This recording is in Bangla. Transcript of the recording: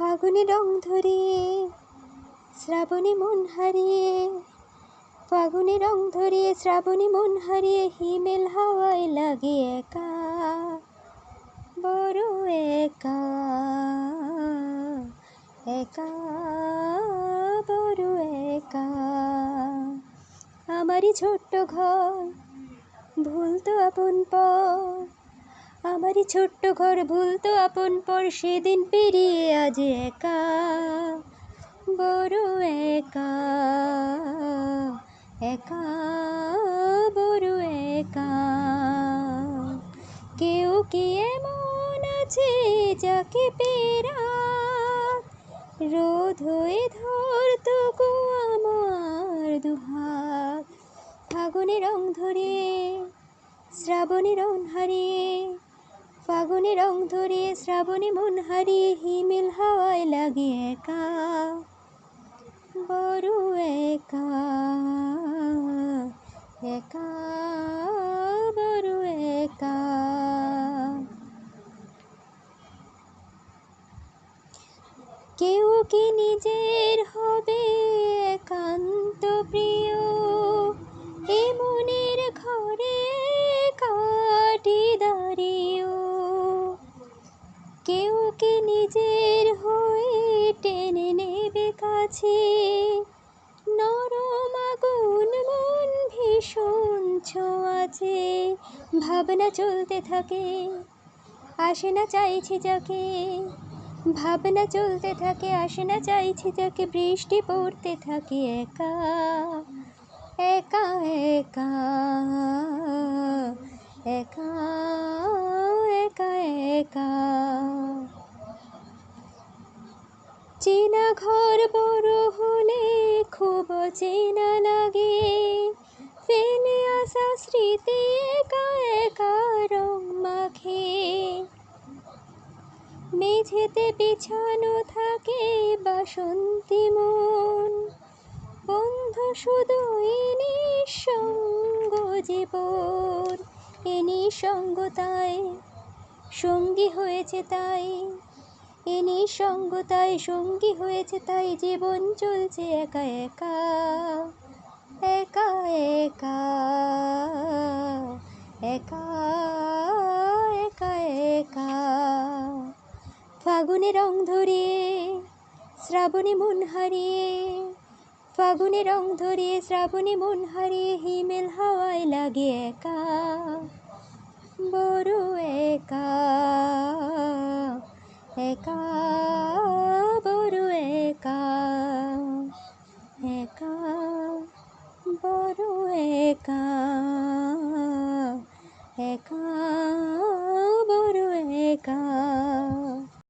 ফাগুনে রং ধরিয়ে, শ্রাবণী মন হারিয়ে, ফাগুনে রং ধরিয়ে, শ্রাবণী মন হারিয়ে, হিমেল হাওয়ায় লাগে একা, বড় একা একা, বড় একা। আমারই ছোট্ট ঘর ভুল তো আপন পর আমারই ছোট্ট ঘর ভুল তো আপন পর সেদিন পেরিয়ে আজ একা, বড় একা একা, বড় একা। কেউ কি এমন আছে যাকে পেরা? রোধ হয়ে ধরতো গো আমার দুহাত। ফাগুনে রং ধরিয়ে শ্রাবণী রং হারিয়ে ফাগুনে রং ধরিয়ে শ্রাবণী মন হারিয়ে হিমেল হাওয়ায় লাগে একা। বড় একা একা, বড় একা। কেউ কি নিজের হবে কাছে নরম আগুন, মন ভীষণ ছোঁয়াছে ভাবনা চলতে থাকে আসে না চাইছি যাকে। ভাবনা চলতে থাকে আসে না চাইছি যাকে। বৃষ্টি পড়তে থাকে, একা একা একা একা। চেনা ঘর বড় হলে খুব চেনা লাগে। ফেলে আসা স্মৃতি মাখে। মেঝেতে বিছানো থাকে বাসন্তী মন। বন্ধু শুধু এ সঙ্গ জীবন, এ নিঃসঙ্গতায় সঙ্গী হয়েছে তাই। এ নিঃসঙ্গতায় সঙ্গী হয়েছে, তাই জীবন চলছে একা একা। একা একা একা একা একা। ফাগুনে রং ধরিয়ে শ্রাবণী মন হারিয়ে, ফাগুনে রং ধরিয়ে শ্রাবণী মন হারিয়ে হিমেল হাওয়ায় লাগে একা। বড় একা একা গৰু এক এক